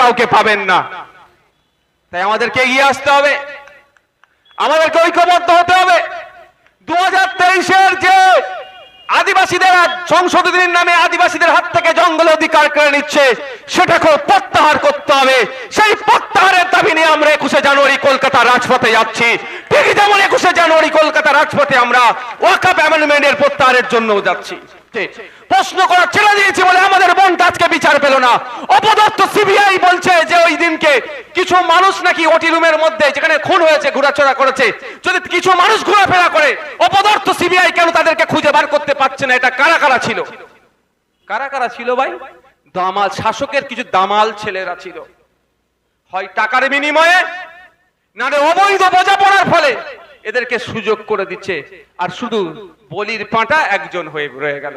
কাউকে পাবেন না। তাই আমাদেরকে এগিয়ে আসতে হবে। আমাদেরকে ঐক্যবদ্ধ হতে হবে। দু হাজার যে আদিবাসীদের সংশোধনীর নামে আদিবাসীদের হাত থেকে জঙ্গল অধিকার করে নিচ্ছে সেটাকে প্রত্যাহার করতে হবে। সেই প্রত্যাহারের দাবি নিয়ে আমরা একুশে জানুয়ারি কলকাতা রাজপথে যাচ্ছি। ঠিক যেমন একুশে জানুয়ারি কলকাতা রাজপথে আমরা ওয়াকাপ অ্যামেন্ডমেন্টের প্রত্যাহারের জন্য যাচ্ছি। প্রশ্ন করা ছেড়ে দিয়েছি বলে আমাদের পেল না। অপদত্ত সিবিআই বলছে যে ওই দিনকে কিছু মানুষ নাকি ওটি রুমের মধ্যে যেখানে খুন হয়েছে ঘোরাচড়া করেছে, যদি কিছু মানুষ ঘোরাফেরা করে অপদার্থ সিবিআই কেন তাদেরকে খুঁজে বার করতে পারছে না? এটা কারা কারা ছিল? কারা কারা ছিল ভাই? দামাল, শাসকের কিছু দামাল ছেলেরা ছিল। হয় টাকার বিনিময়ে না রে অবৈধ বোঝাপড়ার ফলে এদেরকে সুযোগ করে দিচ্ছে। আর শুধু বলির পাঁটা একজন হয়ে, রয়ে গেল।